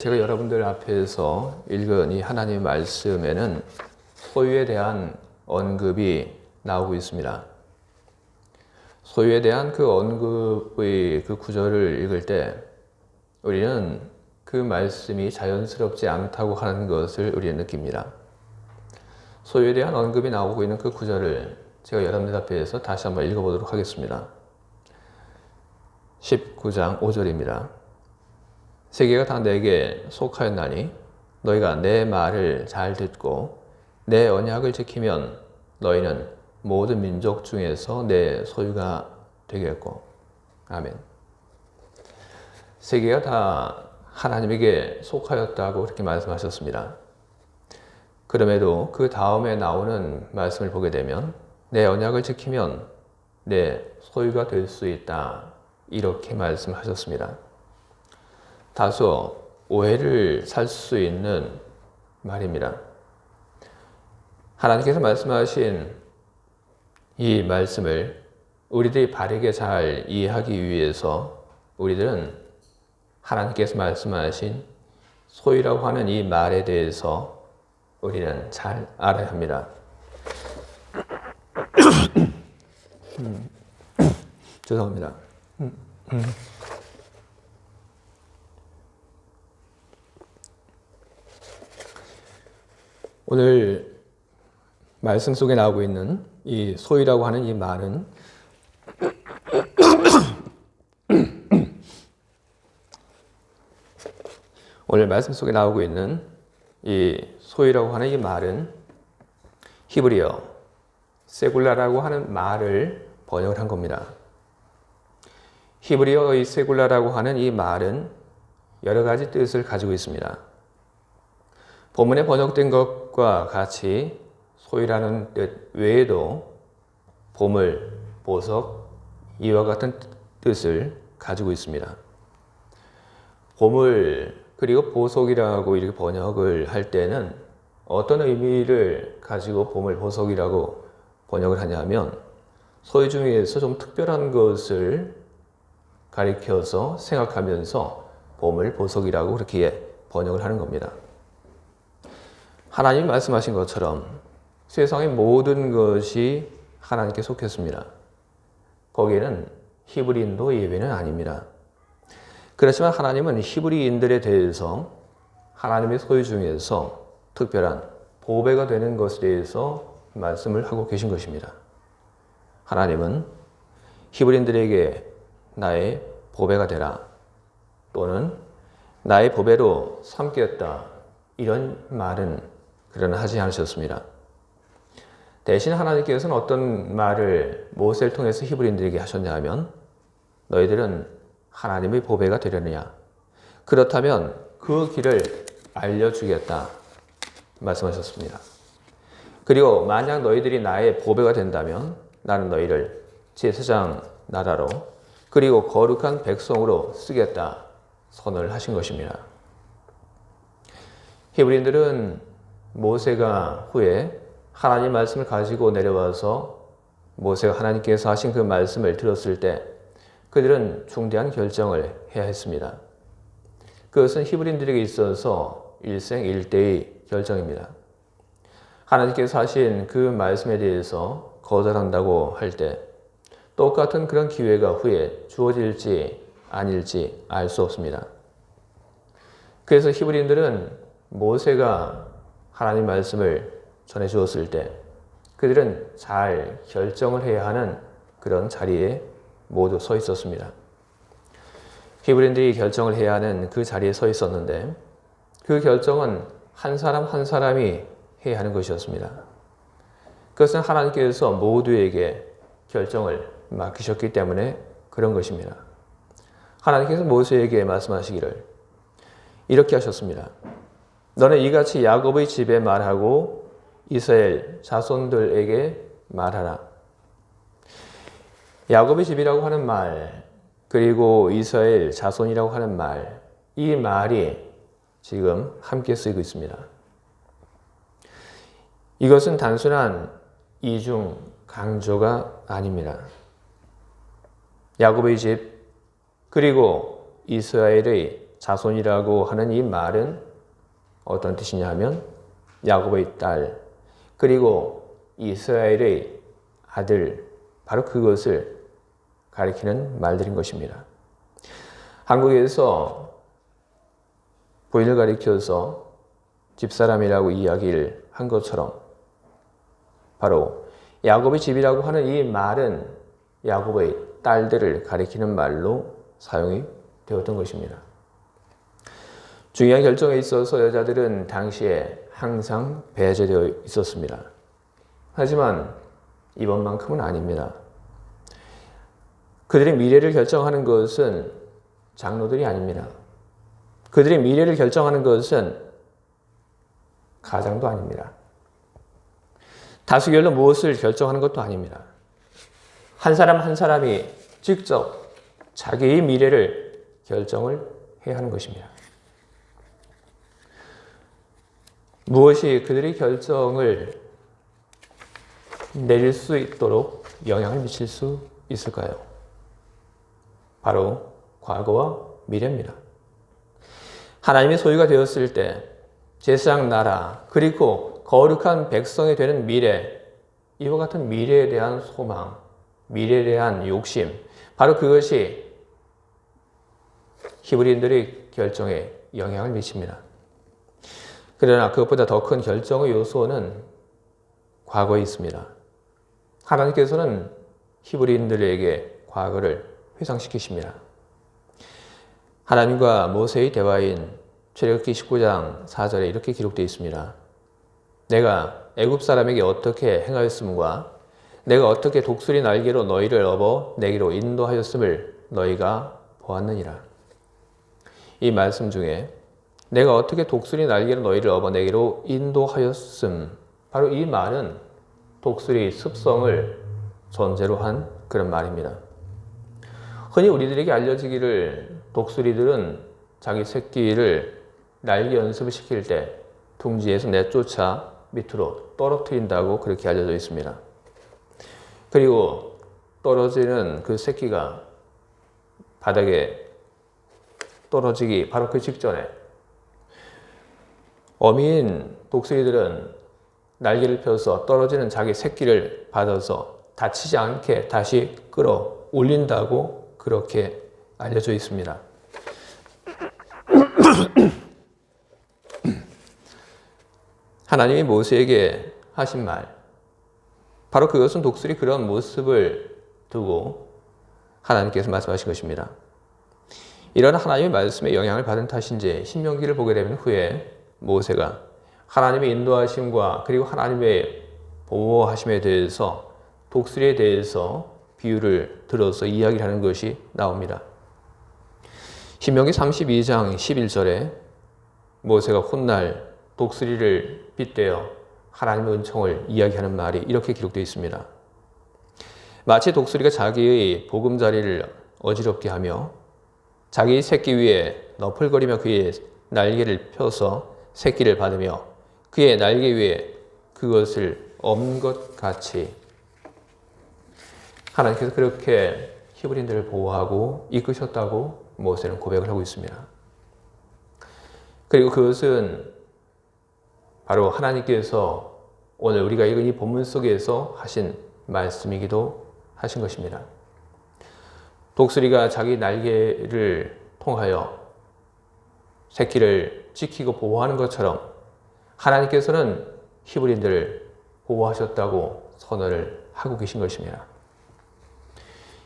제가 여러분들 앞에서 읽은 이 하나님의 말씀에는 소유에 대한 언급이 나오고 있습니다. 소유에 대한 그 언급의 그 구절을 읽을 때 우리는 그 말씀이 자연스럽지 않다고 하는 것을 우리는 느낍니다. 소유에 대한 언급이 나오고 있는 그 구절을 제가 여러분들 앞에서 다시 한번 읽어보도록 하겠습니다. 19장 5절입니다. 세계가 다 내게 속하였나니 너희가 내 말을 잘 듣고 내 언약을 지키면 너희는 모든 민족 중에서 내 소유가 되겠고 아멘. 세계가 다 하나님에게 속하였다고 그렇게 말씀하셨습니다. 그럼에도 그 다음에 나오는 말씀을 보게 되면 내 언약을 지키면 내 소유가 될 수 있다. 이렇게 말씀하셨습니다. 다소 오해를 살 수 있는 말입니다. 하나님께서 말씀하신 이 말씀을 우리들이 바르게 잘 이해하기 위해서 우리들은 하나님께서 말씀하신 소유라고 하는 이 말에 대해서 우리는 잘 알아야 합니다. 음, 죄송합니다. 오늘 말씀 속에 나오고 있는 이 소유라고 하는 이 말은 오늘 말씀 속에 나오고 있는 이 소유라고 하는 이 말은 히브리어 세굴라라고 하는 말을 번역을 한 겁니다. 히브리어의 세굴라라고 하는 이 말은 여러 가지 뜻을 가지고 있습니다. 본문에 번역된 것 과 같이 소유라는 뜻 외에도 보물, 보석, 이와 같은 뜻을 가지고 있습니다. 보물, 그리고 보석이라고 이렇게 번역을 할 때는 어떤 의미를 가지고 보물, 보석이라고 번역을 하냐면 소유 중에서 좀 특별한 것을 가리켜서 생각하면서 보물, 보석이라고 그렇게 번역을 하는 겁니다. 하나님 말씀하신 것처럼 세상의 모든 것이 하나님께 속했습니다. 거기에는 히브리인도 예외는 아닙니다. 그렇지만 하나님은 히브리인들에 대해서 하나님의 소유 중에서 특별한 보배가 되는 것에 대해서 말씀을 하고 계신 것입니다. 하나님은 히브리인들에게 나의 보배가 되라 또는 나의 보배로 삼겠다 이런 말은 그러나 하지 않으셨습니다. 대신 하나님께서는 어떤 말을 모세를 통해서 히브리인들에게 하셨냐 하면 너희들은 하나님의 보배가 되려느냐 그렇다면 그 길을 알려주겠다 말씀하셨습니다. 그리고 만약 너희들이 나의 보배가 된다면 나는 너희를 제사장 나라로 그리고 거룩한 백성으로 쓰겠다 선언을 하신 것입니다. 히브리인들은 모세가 후에 하나님 말씀을 가지고 내려와서 모세가 하나님께서 하신 그 말씀을 들었을 때 그들은 중대한 결정을 해야 했습니다. 그것은 히브리인들에게 있어서 일생일대의 결정입니다. 하나님께서 하신 그 말씀에 대해서 거절한다고 할 때 똑같은 그런 기회가 후에 주어질지 아닐지 알 수 없습니다. 그래서 히브리인들은 모세가 하나님 말씀을 전해 주었을 때 그들은 잘 결정을 해야 하는 그런 자리에 모두 서 있었습니다. 히브리인들이 결정을 해야 하는 그 자리에 서 있었는데 그 결정은 한 사람 한 사람이 해야 하는 것이었습니다. 그것은 하나님께서 모두에게 결정을 맡기셨기 때문에 그런 것입니다. 하나님께서 모세에게 말씀하시기를 이렇게 하셨습니다. 너는 이같이 야곱의 집에 말하고 이스라엘 자손들에게 말하라. 야곱의 집이라고 하는 말, 그리고 이스라엘 자손이라고 하는 말, 이 말이 지금 함께 쓰이고 있습니다. 이것은 단순한 이중 강조가 아닙니다. 야곱의 집, 그리고 이스라엘의 자손이라고 하는 이 말은 어떤 뜻이냐 하면 야곱의 딸 그리고 이스라엘의 아들 바로 그것을 가리키는 말들인 것입니다. 한국에서 부인을 가리켜서 집사람이라고 이야기를 한 것처럼 바로 야곱의 집이라고 하는 이 말은 야곱의 딸들을 가리키는 말로 사용이 되었던 것입니다. 중요한 결정에 있어서 여자들은 당시에 항상 배제되어 있었습니다. 하지만 이번만큼은 아닙니다. 그들의 미래를 결정하는 것은 장로들이 아닙니다. 그들의 미래를 결정하는 것은 가장도 아닙니다. 다수결로 무엇을 결정하는 것도 아닙니다. 한 사람 한 사람이 직접 자기의 미래를 결정을 해야 하는 것입니다. 무엇이 그들의 결정을 내릴 수 있도록 영향을 미칠 수 있을까요? 바로 과거와 미래입니다. 하나님의 소유가 되었을 때 제사장 나라 그리고 거룩한 백성이 되는 미래 이와 같은 미래에 대한 소망, 미래에 대한 욕심 바로 그것이 히브리인들의 결정에 영향을 미칩니다. 그러나 그것보다 더 큰 결정의 요소는 과거에 있습니다. 하나님께서는 히브리인들에게 과거를 회상시키십니다. 하나님과 모세의 대화인 출애굽기 19장 4절에 이렇게 기록되어 있습니다. 내가 애굽 사람에게 어떻게 행하였음과 내가 어떻게 독수리 날개로 너희를 업어 내게로 인도하였음을 너희가 보았느니라. 이 말씀 중에 내가 어떻게 독수리 날개로 너희를 업어 내게로 인도하였음 바로 이 말은 독수리 습성을 전제로 한 그런 말입니다. 흔히 우리들에게 알려지기를 독수리들은 자기 새끼를 날개 연습을 시킬 때 둥지에서 내쫓아 밑으로 떨어뜨린다고 그렇게 알려져 있습니다. 그리고 떨어지는 그 새끼가 바닥에 떨어지기 바로 그 직전에 어미인 독수리들은 날개를 펴서 떨어지는 자기 새끼를 받아서 다치지 않게 다시 끌어 올린다고 그렇게 알려져 있습니다. 하나님이 모세에게 하신 말, 바로 그것은 독수리 그런 모습을 두고 하나님께서 말씀하신 것입니다. 이런 하나님의 말씀에 영향을 받은 탓인지 신명기를 보게 되면 후에 모세가 하나님의 인도하심과 그리고 하나님의 보호하심에 대해서 독수리에 대해서 비유를 들어서 이야기를 하는 것이 나옵니다. 신명기 32장 11절에 모세가 훗날 독수리를 빗대어 하나님의 은총을 이야기하는 말이 이렇게 기록되어 있습니다. 마치 독수리가 자기의 보금자리를 어지럽게 하며 자기 새끼 위에 너풀거리며 그의 날개를 펴서 새끼를 받으며 그의 날개 위에 그것을 엄것 같이 하나님께서 그렇게 히브리인들을 보호하고 이끄셨다고 모세는 고백을 하고 있습니다. 그리고 그것은 바로 하나님께서 오늘 우리가 읽은 이 본문 속에서 하신 말씀이기도 하신 것입니다. 독수리가 자기 날개를 통하여 새끼를 지키고 보호하는 것처럼 하나님께서는 히브리인들을 보호하셨다고 선언을 하고 계신 것입니다.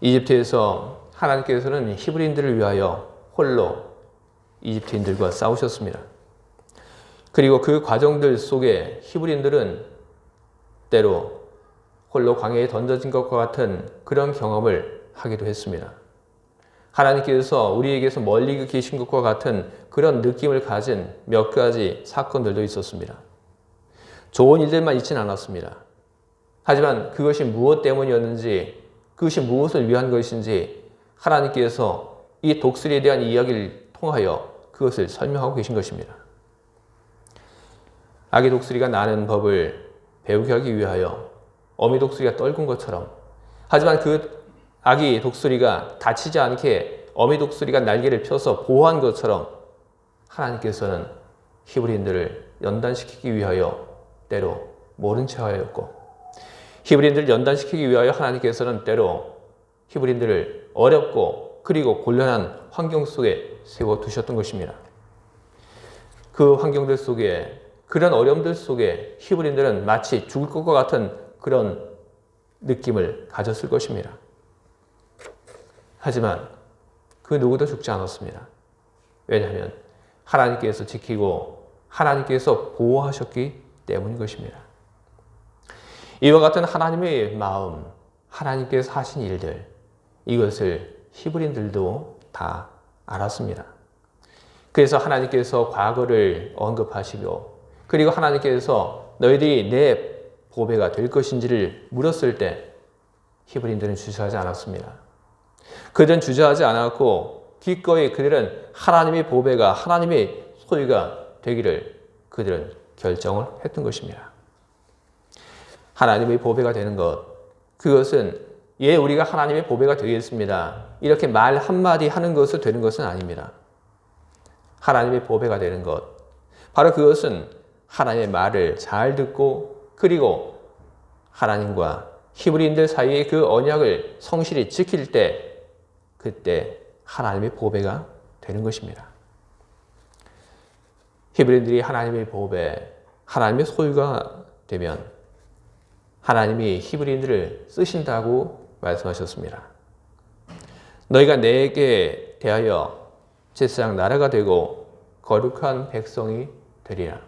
이집트에서 하나님께서는 히브리인들을 위하여 홀로 이집트인들과 싸우셨습니다. 그리고 그 과정들 속에 히브리인들은 때로 홀로 광야에 던져진 것과 같은 그런 경험을 하기도 했습니다. 하나님께서 우리에게서 멀리 계신 것과 같은 그런 느낌을 가진 몇 가지 사건들도 있었습니다. 좋은 일들만 있진 않았습니다. 하지만 그것이 무엇 때문이었는지, 그것이 무엇을 위한 것인지 하나님께서 이 독수리에 대한 이야기를 통하여 그것을 설명하고 계신 것입니다. 아기 독수리가 나는 법을 배우게 하기 위하여 어미 독수리가 떨군 것처럼 하지만 그 아기 독수리가 다치지 않게 어미 독수리가 날개를 펴서 보호한 것처럼 하나님께서는 히브리인들을 연단시키기 위하여 때로 모른 채 하였고 히브리인들을 연단시키기 위하여 하나님께서는 때로 히브리인들을 어렵고 그리고 곤란한 환경 속에 세워 두셨던 것입니다. 그 환경들 속에 그런 어려움들 속에 히브리인들은 마치 죽을 것과 같은 그런 느낌을 가졌을 것입니다. 하지만 그 누구도 죽지 않았습니다. 왜냐하면 하나님께서 지키고 하나님께서 보호하셨기 때문인 것입니다. 이와 같은 하나님의 마음, 하나님께서 하신 일들, 이것을 히브리인들도 다 알았습니다. 그래서 하나님께서 과거를 언급하시고, 그리고 하나님께서 너희들이 내 보배가 될 것인지를 물었을 때, 히브리인들은 주저하지 않았습니다. 그들은 주저하지 않았고, 기꺼이 그들은 하나님의 보배가, 하나님의 소유가 되기를 그들은 결정을 했던 것입니다. 하나님의 보배가 되는 것, 그것은 예, 우리가 하나님의 보배가 되겠습니다. 이렇게 말 한마디 하는 것으로 되는 것은 아닙니다. 하나님의 보배가 되는 것. 바로 그것은 하나님의 말을 잘 듣고 그리고 하나님과 히브리인들 사이의 그 언약을 성실히 지킬 때 그때 하나님의 보배가 되는 것입니다. 히브리인들이 하나님의 보배, 하나님의 소유가 되면 하나님이 히브리인들을 쓰신다고 말씀하셨습니다. 너희가 내게 대하여 제사장 나라가 되고 거룩한 백성이 되리라.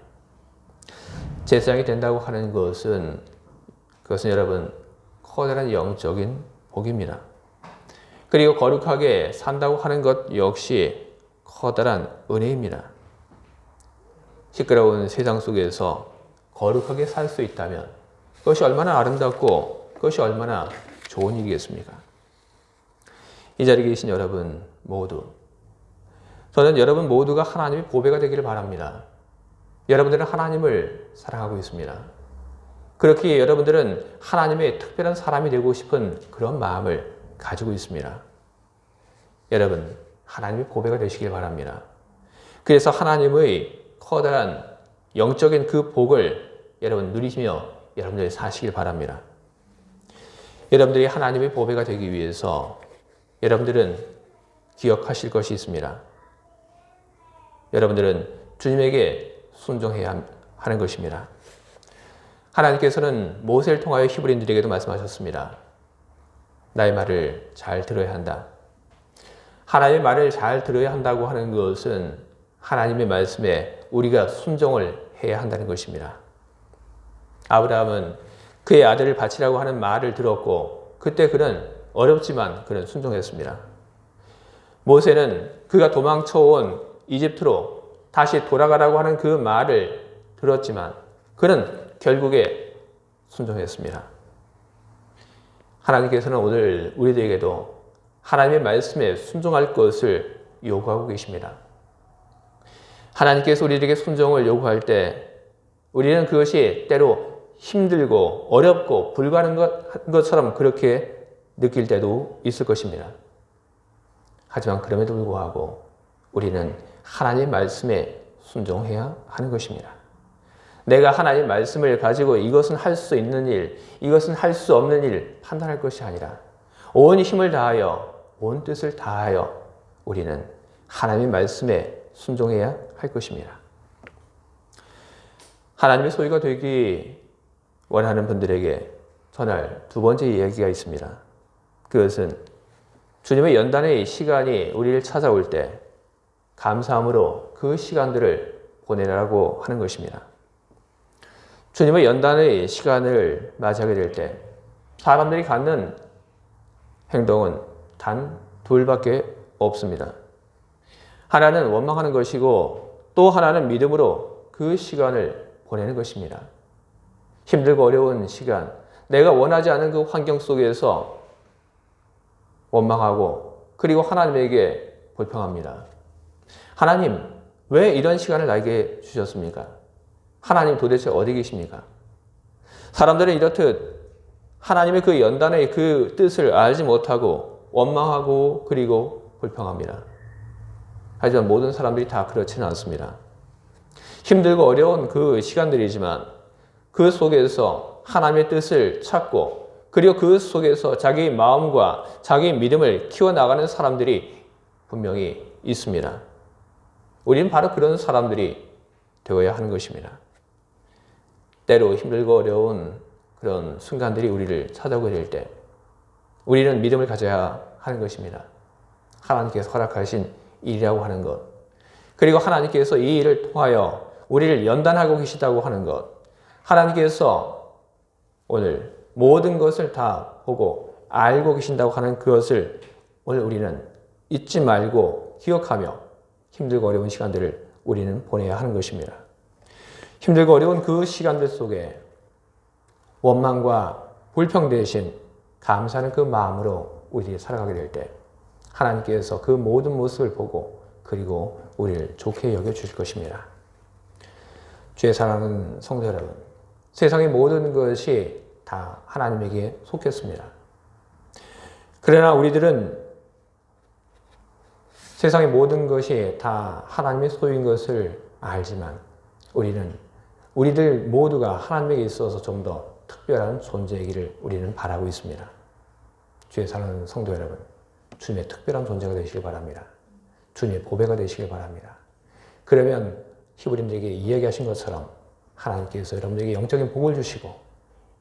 제사장이 된다고 하는 것은 그것은 여러분 커다란 영적인 복입니다. 그리고 거룩하게 산다고 하는 것 역시 커다란 은혜입니다. 시끄러운 세상 속에서 거룩하게 살 수 있다면 그것이 얼마나 아름답고 그것이 얼마나 좋은 일이겠습니까? 이 자리에 계신 여러분 모두 저는 여러분 모두가 하나님의 보배가 되기를 바랍니다. 여러분들은 하나님을 사랑하고 있습니다. 그렇게 여러분들은 하나님의 특별한 사람이 되고 싶은 그런 마음을 가지고 있습니다. 여러분, 하나님의 보배가 되시길 바랍니다. 그래서 하나님의 커다란 영적인 그 복을 여러분 누리시며 여러분들이 사시길 바랍니다. 여러분들이 하나님의 보배가 되기 위해서 여러분들은 기억하실 것이 있습니다. 여러분들은 주님에게 순종해야 하는 것입니다. 하나님께서는 모세를 통하여 히브리인들에게도 말씀하셨습니다. 나의 말을 잘 들어야 한다. 하나님의 말을 잘 들어야 한다고 하는 것은 하나님의 말씀에 우리가 순종을 해야 한다는 것입니다. 아브라함은 그의 아들을 바치라고 하는 말을 들었고 그때 그는 어렵지만 그는 순종했습니다. 모세는 그가 도망쳐온 이집트로 다시 돌아가라고 하는 그 말을 들었지만 그는 결국에 순종했습니다. 하나님께서는 오늘 우리들에게도 하나님의 말씀에 순종할 것을 요구하고 계십니다. 하나님께서 우리에게 순종을 요구할 때 우리는 그것이 때로 힘들고 어렵고 불가능한 것처럼 그렇게 느낄 때도 있을 것입니다. 하지만 그럼에도 불구하고 우리는 하나님의 말씀에 순종해야 하는 것입니다. 내가 하나님 말씀을 가지고 이것은 할 수 있는 일, 이것은 할 수 없는 일 판단할 것이 아니라 온 힘을 다하여 온 뜻을 다하여 우리는 하나님의 말씀에 순종해야 할 것입니다. 하나님의 소유가 되기 원하는 분들에게 전할 두 번째 이야기가 있습니다. 그것은 주님의 연단의 시간이 우리를 찾아올 때 감사함으로 그 시간들을 보내라고 하는 것입니다. 주님의 연단의 시간을 맞이하게 될 때 사람들이 갖는 행동은 단 둘밖에 없습니다. 하나는 원망하는 것이고 또 하나는 믿음으로 그 시간을 보내는 것입니다. 힘들고 어려운 시간, 내가 원하지 않은 그 환경 속에서 원망하고 그리고 하나님에게 불평합니다. 하나님, 왜 이런 시간을 나에게 주셨습니까? 하나님 도대체 어디 계십니까? 사람들은 이렇듯 하나님의 그 연단의 그 뜻을 알지 못하고 원망하고 그리고 불평합니다. 하지만 모든 사람들이 다 그렇지는 않습니다. 힘들고 어려운 그 시간들이지만 그 속에서 하나님의 뜻을 찾고 그리고 그 속에서 자기 마음과 자기 믿음을 키워나가는 사람들이 분명히 있습니다. 우리는 바로 그런 사람들이 되어야 하는 것입니다. 때로 힘들고 어려운 그런 순간들이 우리를 찾아오게 될 때, 우리는 믿음을 가져야 하는 것입니다. 하나님께서 허락하신 일이라고 하는 것. 그리고 하나님께서 이 일을 통하여 우리를 연단하고 계시다고 하는 것. 하나님께서 오늘 모든 것을 다 보고 알고 계신다고 하는 그것을 오늘 우리는 잊지 말고 기억하며 힘들고 어려운 시간들을 우리는 보내야 하는 것입니다. 힘들고 어려운 그 시간들 속에 원망과 불평 대신 감사하는 그 마음으로 우리들이 살아가게 될 때 하나님께서 그 모든 모습을 보고 그리고 우리를 좋게 여겨 주실 것입니다. 주의 사랑하는 성도 여러분, 세상의 모든 것이 다 하나님에게 속했습니다. 그러나 우리들은 세상의 모든 것이 다 하나님의 소유인 것을 알지만 우리는 우리들 모두가 하나님에게 있어서 좀 더 특별한 존재이기를 우리는 바라고 있습니다. 주의 사랑하는 성도 여러분, 주님의 특별한 존재가 되시길 바랍니다. 주님의 보배가 되시길 바랍니다. 그러면 히브리들에게 이야기하신 것처럼 하나님께서 여러분들에게 영적인 복을 주시고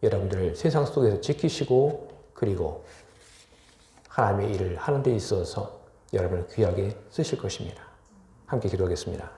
여러분들을 세상 속에서 지키시고 그리고 하나님의 일을 하는 데 있어서 여러분을 귀하게 쓰실 것입니다. 함께 기도하겠습니다.